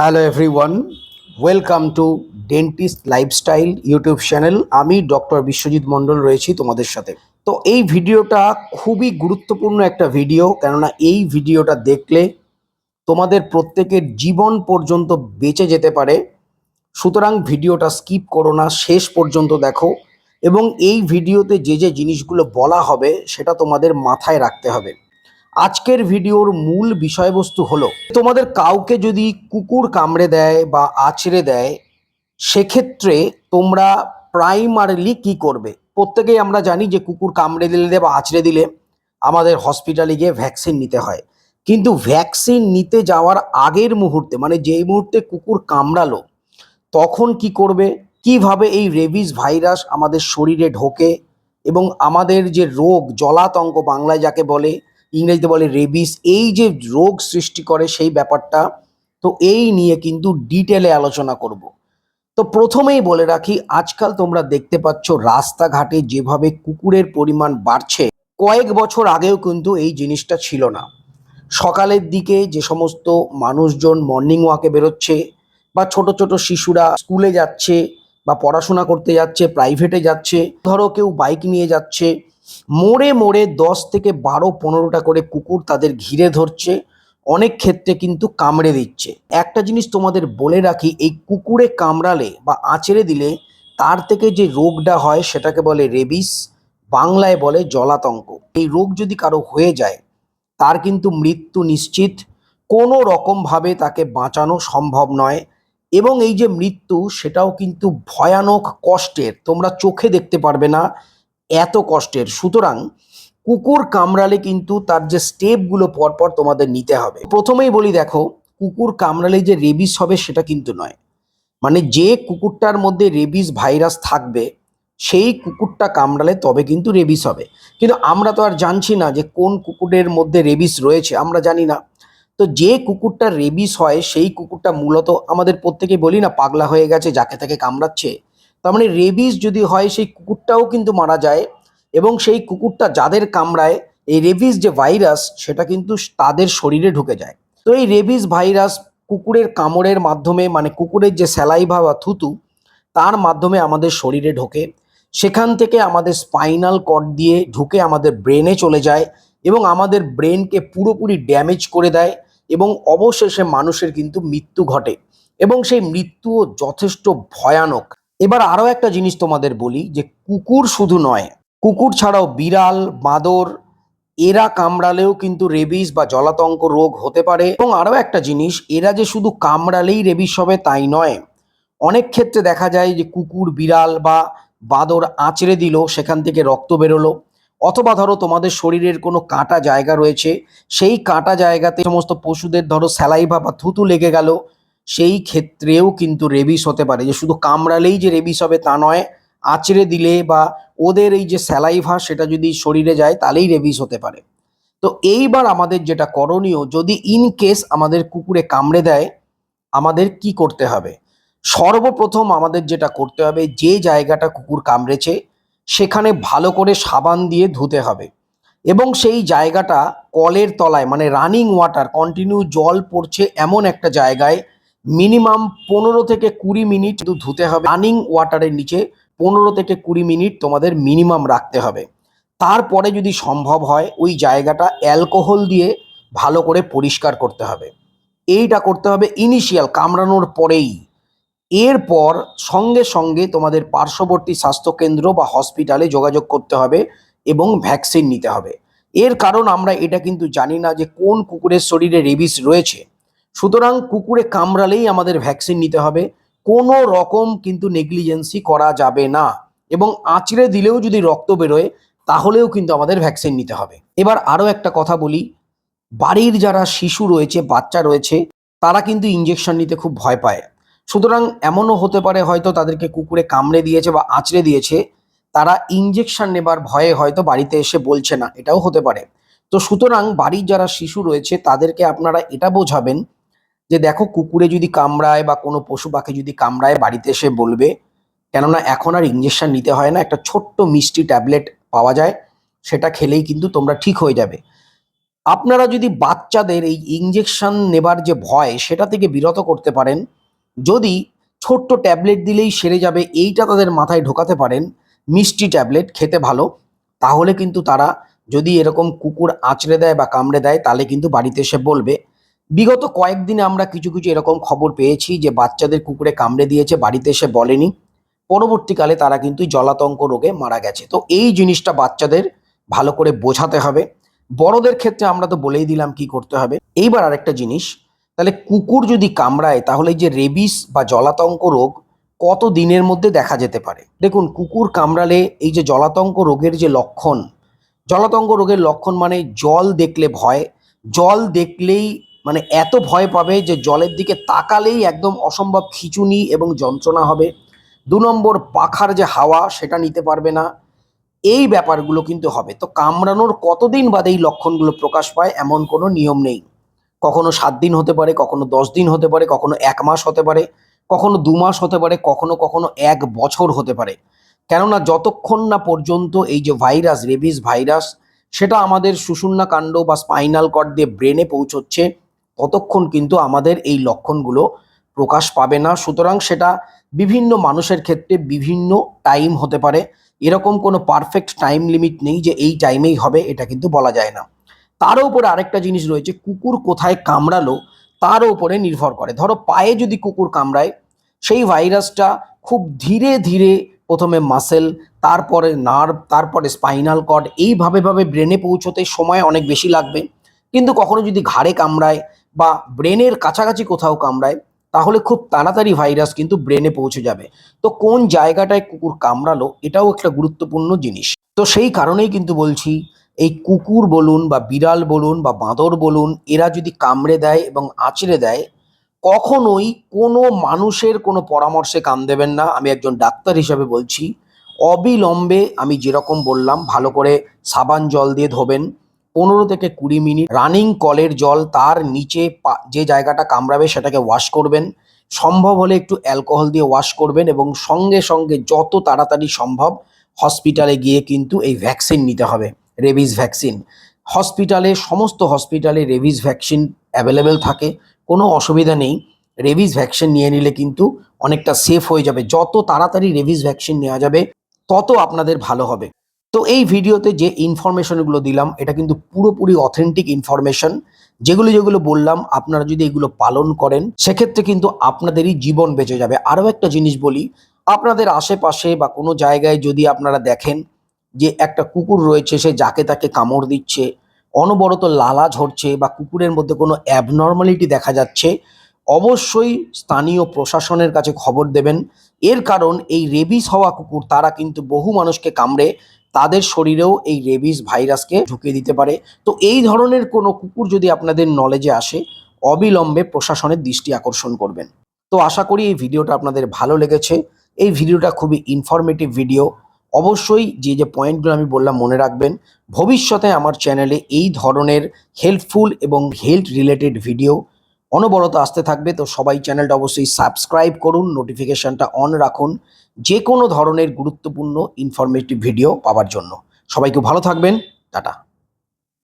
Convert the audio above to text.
Hello everyone welcome to dentist lifestyle YouTube channel আমি doctor Biswajit Mondal রয়েছি তোমাদের সাথে। তো এই ভিডিওটা খুবই গুরুত্বপূর্ণ একটা ভিডিও, কেননা এই ভিডিওটা দেখলে তোমাদের প্রত্যেকের জীবন পর্যন্ত বেঁচে যেতে পারে। সুতরাং ভিডিওটা স্কিপ করো না, শেষ পর্যন্ত দেখো। এবং এই ভিডিওতে যে যে জিনিসগুলো বলা হবে, সেটা তোমাদের মাথায় রাখতে হবে। আজকের ভিডিওর মূল বিষয়বস্তু হলো, তোমাদের কাউকে যদি কুকুর কামড়ে দেয় বা আছড়ে দেয়, সেক্ষেত্রে তোমরা প্রাইমারিলি কি করবে? প্রত্যেকেই আমরা জানি যে কুকুর কামড়ে দিলে বা আছড়ে দিলে আমাদের হসপিটালে গিয়ে ভ্যাকসিন নিতে হয়। কিন্তু ভ্যাকসিন নিতে যাওয়ার আগের মুহূর্তে মানে যেই মুহূর্তে কুকুর কামড়ালো, তখন কি করবে? কীভাবে এই রেবিস ভাইরাস আমাদের শরীরে ঢোকে এবং আমাদের যে রোগ, জলাতঙ্ক বাংলায় যাকে বলে ইংরেজিতে বলে রেবিস, এই যে রোগ সৃষ্টি করে সেই ব্যাপারটা, তো এই নিয়ে কিন্তু ডিটেলে আলোচনা করব। তো প্রথমেই বলে রাখি, আজকাল তোমরা দেখতে পাচ্ছ রাস্তাঘাটে যেভাবে কুকুরের পরিমাণ বাড়ছে, কয়েক বছর আগেও কিন্তু এই জিনিসটা ছিল না। সকালের দিকে যে সমস্ত মানুষজন মর্নিং ওয়াকে বেরোচ্ছে বা ছোট ছোট শিশুরা স্কুলে যাচ্ছে বা পড়াশোনা করতে যাচ্ছে প্রাইভেটে যাচ্ছে, ধরো কেউ বাইক নিয়ে যাচ্ছে মোড়ে মোড়ে দশ থেকে বারো, পনেরোটা করে কুকুর তাদের ঘিরে ধরছে, অনেক ক্ষেত্রে কিন্তু কামড়ে দিচ্ছে। একটা জিনিস তোমাদের বলে রাখি, এই কুকুরে কামড়ালে বা আঁচড়ে দিলে তার থেকে যে রোগটা হয় সেটাকে বলে রেবিস, বাংলায় বলে জলাতঙ্ক। এই রোগ যদি কারও হয়ে যায়, তার কিন্তু মৃত্যু নিশ্চিত। কোনো রকমভাবে তাকে বাঁচানো সম্ভব নয় এবং এই যে মৃত্যু, সেটাও কিন্তু ভয়ানক কষ্টের। তোমরা চোখে দেখতে পারবে না এত কষ্টের। সুতরাং কুকুর কামড়ালে কিন্তু তার যে স্টেপগুলো পরপর তোমাদের নিতে হবে। প্রথমেই বলি দেখো, কুকুর কামড়ালে যে রেবিস হবে সেটা কিন্তু নয়। মানে যে কুকুরটার মধ্যে রেবিস ভাইরাস থাকবে, সেই কুকুরটা কামড়ালে তবে কিন্তু রেবিস হবে। কিন্তু আমরা তো আর জানছি না যে কোন কুকুরের মধ্যে রেবিস রয়েছে, আমরা জানি না। তো যে কুকুরটা রেবিস হয়, সেই কুকুরটা মূলত আমাদের প্রত্যেকে বলি না, পাগলা হয়ে গেছে, যাকে তাকে কামড়াচ্ছে তার মানে রেবিস যদি হয়, সেই কুকুরটাও কিন্তু মারা যায় এবং সেই কুকুরটা যাদের কামড়ায়, এই রেবিস যে ভাইরাস, সেটা কিন্তু তাদের শরীরে ঢুকে যায়। তো এই রেবিস ভাইরাস কুকুরের কামড়ের মাধ্যমে মানে কুকুরের যে স্যালাইভা বা থুতু, তার মাধ্যমে আমাদের শরীরে ঢোকে। সেখান থেকে আমাদের স্পাইনাল কর্ড দিয়ে ঢুকে আমাদের ব্রেনে চলে যায় এবং আমাদের ব্রেনকে পুরোপুরি ড্যামেজ করে দেয় এবং অবশেষে মানুষের কিন্তু মৃত্যু ঘটে। এবং সেই মৃত্যুও যথেষ্ট ভয়ানক। এবার আরও একটা জিনিস তোমাদের বলি, যে কুকুর শুধু নয়, কুকুর ছাড়াও বিড়াল, বাঁদর, এরা কামড়ালেও কিন্তু রেবিস বা জলাতঙ্ক রোগ হতে পারে। এবং আরও একটা জিনিস, এরা যে শুধু কামড়ালেই রেবিস হবে তাই নয়, অনেক ক্ষেত্রে দেখা যায় যে কুকুর, বিড়াল বা বাঁদর আঁচড়ে দিল, সেখান থেকে রক্ত বেরোলো। অথবা ধরো তোমাদের শরীরের কোনো কাটা জায়গা রয়েছে, সেই কাটা জায়গাতে সমস্ত পশুদের ধরো স্যালাইভা বা থুতু লেগে গেল সেই ক্ষেত্রেও কিন্তু রেবিস হতে পারে। যে শুধু কামড়ালেই যে রেবিস হবে তা নয়, আঁচড়ে দিলে বা ওদের এই যে স্যালাইভা সেটা যদি শরীরে যায় তাহলেই রেবিস হতে পারে। তো এইবার আমাদের যেটা করণীয়, যদি ইন কেস আমাদের কুকুরে কামড়ে দেয়, আমাদের কি করতে হবে? সর্বপ্রথম আমাদের যেটা করতে হবে, যে জায়গাটা কুকুর কামড়েছে, সেখানে ভালো করে সাবান দিয়ে ধুতে হবে। এবং সেই জায়গাটা কলের তলায় মানে রানিং ওয়াটার কন্টিনিউ জল পড়ছে এমন একটা জায়গায় মিনিমাম পনেরো থেকে কুড়ি মিনিট শুধু ধুতে হবে। রানিং ওয়াটারের নিচে পনেরো থেকে কুড়ি মিনিট তোমাদের মিনিমাম রাখতে হবে। তারপরে যদি সম্ভব হয়, ওই জায়গাটা অ্যালকোহল দিয়ে ভালো করে পরিষ্কার করতে হবে। এইটা করতে হবে ইনিশিয়াল কামড়ানোর পরেই। এরপর সঙ্গে সঙ্গে তোমাদের পার্শ্ববর্তী স্বাস্থ্যকেন্দ্র বা হসপিটালে যোগাযোগ করতে হবে এবং ভ্যাকসিন নিতে হবে। এর কারণ আমরা এটা কিন্তু জানি না যে কোন কুকুরের শরীরে রেবিস রয়েছে। সুতরাং কুকুরে কামড়ালেই আমাদের ভ্যাকসিন নিতে হবে। কোনো রকম কিন্তু নেগলিজেন্সি করা যাবে না এবং আঁচড়ে দিলেও যদি রক্ত বেরোয়, তাহলেও কিন্তু আমাদের ভ্যাকসিন নিতে হবে। এবার আরও একটা কথা বলি। বাড়ির যারা শিশু রয়েছে, বাচ্চা রয়েছে, তারা কিন্তু ইঞ্জেকশন নিতে খুব ভয় পায়। সুতরাং এমনও হতে পারে হয়তো তাদেরকে কুকুরে কামড়ে দিয়েছে বা আঁচড়ে দিয়েছে, তারা ইঞ্জেকশন নেবার ভয়ে হয়তো বাড়িতে এসে বলছে না, এটাও হতে পারে। তো সুতরাং বাড়ির যারা শিশু রয়েছে, তাদেরকে আপনারা এটা বোঝাবেন যে দেখো কুকুরে যদি কামড়ায় বা কোনো পশু পাখি যদি কামড়ায় বাড়িতে এসে বলবে, কেননা এখন আর ইঞ্জেকশন নিতে হয় না, একটা ছোট্ট মিষ্টি ট্যাবলেট পাওয়া যায়, সেটা খেলেই কিন্তু তোমরা ঠিক হয়ে যাবে। আপনারা যদি বাচ্চাদের এই ইঞ্জেকশন নেবার যে ভয়, সেটা থেকে বিরত করতে পারেন, যদি ছোট্ট ট্যাবলেট দিলেই সেরে যাবে, এইটা তাদের মাথায় ঢোকাতে পারেন, মিষ্টি ট্যাবলেট খেতে ভালো, তাহলে কিন্তু তারা যদি এরকম কুকুর আঁচড়ে দেয় বা কামড়ে দেয়, তাহলে কিন্তু বাড়িতে এসে বলবে বিগত কয়েকদিনে আমরা কিছু কিছু এরকম খবর পেয়েছি যে বাচ্চাদের কুকুরে কামড়ে দিয়েছে, বাড়িতে এসে বলেনি। পরবর্তীকালে তারা কিন্তু জলাতঙ্ক রোগে মারা গেছে। তো এই জিনিসটা বাচ্চাদের ভালো করে বোঝাতে হবে। বড়দের ক্ষেত্রে আমরা তো বলেই দিলাম কি করতে হবে। এইবার আরেকটা জিনিস, তাহলে কুকুর যদি কামড়ায়, তাহলে যে রেবিস বা জলাতঙ্ক রোগ কত দিনের মধ্যে দেখা যেতে পারে? দেখুন, কুকুর কামড়ালে এই যে জলাতঙ্ক রোগের যে লক্ষণ, জলাতঙ্ক রোগের লক্ষণ মানে জল দেখলে ভয়, জল দেখলেই মানে এত ভয় পাবে যে জলের দিকে তাকালেই একদম অসম্ভব খিচুনি এবং যন্ত্রণা হবে। দু নম্বর, পাখার যে হাওয়া, সেটা নিতে পারবে না। এই ব্যাপারগুলো কিন্তু হবে। তো কামড়ানোর কতদিন বাদে এই লক্ষণগুলো প্রকাশ পায়, এমন কোনো নিয়ম নেই। কখনো সাত দিন হতে পারে, কখনো দশ দিন হতে পারে, কখনো এক মাস হতে পারে, কখনো দু মাস হতে পারে, কখনো কখনো এক বছর হতে পারে। কেননা যতক্ষণ না পর্যন্ত এই যে ভাইরাস, রেবিস ভাইরাস, সেটা আমাদের সুষুম্না কাণ্ড বা স্পাইনাল কর্ড দিয়ে ব্রেনে পৌঁছচ্ছে ততক্ষণ কিন্তু আমাদের এই লক্ষণগুলো প্রকাশ পাবে না। সুতরাং সেটা বিভিন্ন মানুষের ক্ষেত্রে বিভিন্ন টাইম হতে পারে। এরকম কোনো পারফেক্ট টাইম লিমিট নেই যে এই টাইমেই হবে, এটা কিন্তু বলা যায় না। তার উপরে আরেকটা জিনিস রয়েছে, কুকুর কোথায় কামড়ালো তার উপরে নির্ভর করে। ধরো পায়ে যদি কুকুর কামড়ায়, সেই ভাইরাসটা খুব ধীরে ধীরে প্রথমে মাসেল তারপরে নার্ভ তারপরে স্পাইনাল কর্ড এইভাবে ভাবে ব্রেনে পৌঁছতে সময় অনেক বেশি লাগবে। কিন্তু কখনো যদি ঘাড়ে কামড়ায় বা ব্রেনের কাছাকাছি কোথাও কামড়ায়, তাহলে খুব তাড়াতাড়ি ভাইরাস কিন্তু ব্রেনে পৌঁছে যাবে। তো কোন জায়গাটায় কুকুর কামড়ালো, এটাও একটা গুরুত্বপূর্ণ জিনিস। তো সেই কারণেই কিন্তু বলছি, এই কুকুর বলুন বা বিড়াল বলুন বা বাঁদর বলুন, এরা যদি কামড়ে দেয় এবং আঁচড়ে দেয়, কখনোই কোনো মানুষের কোনো পরামর্শে কাম দেবেন না। আমি একজন ডাক্তার হিসাবে বলছি, অবিলম্বে আমি যেরকম বললাম, ভালো করে সাবান জল দিয়ে ধোবেন। পনেরো থেকে কুড়ি মিনিট রানিং কলের জল তার নিচে যে জায়গাটা কামড়াবে সেটাকে ওয়াশ করবেন। সম্ভব হলে একটু অ্যালকোহল দিয়ে ওয়াশ করবেন এবং সঙ্গে সঙ্গে যত তাড়াতাড়ি সম্ভব হসপিটালে গিয়ে কিন্তু এই ভ্যাকসিন নিতে হবে রেবিস ভ্যাকসিন হসপিটালে সমস্ত হসপিটালে রেবিস ভ্যাকসিন অ্যাভেলেবেল থাকে, কোনো অসুবিধা নেই। রেবিস ভ্যাকসিন নিয়ে নিলে কিন্তু অনেকটা সেফ হয়ে যাবে। যত তাড়াতাড়ি রেবিস ভ্যাকসিন নেওয়া যাবে, তত আপনাদের ভালো হবে। তো এই ভিডিওতে যে ইনফরমেশনগুলো দিলাম, এটা কিন্তু পুরোপুরি অথেন্টিক ইনফরমেশন যেগুলো যেগুলো বললাম, আপনারা যদি এগুলো পালন করেন, সেক্ষেত্রে কিন্তু আপনাদেরই জীবন বেঁচে যাবে। আরও একটা জিনিস বলি, আপনাদের আশেপাশে বা কোনো জায়গায় যদি আপনারা দেখেন যে একটা কুকুর রয়েছে, সে যাকে তাকে কামড় দিচ্ছে, অনবরত লালা ঝরছে বা কুকুরের মধ্যে কোনো অ্যাবনর্মালিটি দেখা যাচ্ছে, অবশ্যই স্থানীয় প্রশাসনের কাছে খবর দেবেন। এর কারণ, এই রেবিস হওয়া কুকুর, তারা কিন্তু বহু মানুষকে কামড়ে তাদের শরীরেও এই রেবিস ভাইরাসকে ঢুকিয়ে দিতে পারে। তো এই ধরনের কোনো কুকুর যদি আপনাদের নলেজে আসে, অবিলম্বে প্রশাসনের দৃষ্টি আকর্ষণ করবেন। তো আশা করি এই ভিডিওটা আপনাদের ভালো লেগেছে। এই ভিডিওটা খুবই ইনফরমেটিভ ভিডিও অবশ্যই যে যে পয়েন্টগুলো আমি বললাম মনে রাখবেন। ভবিষ্যতে আমার চ্যানেলে এই ধরনের হেল্পফুল এবং হেলথ রিলেটেড ভিডিও অনবরত আসতে থাকবে, তো সবাই চ্যানেলটা অবশ্যই সাবস্ক্রাইব করুন, নোটিফিকেশানটা অন রাখুন যে কোনো ধরনের গুরুত্বপূর্ণ ইনফরমেটিভ ভিডিও পাওয়ার জন্য। সবাই খুব ভালো থাকবেন, টাটা।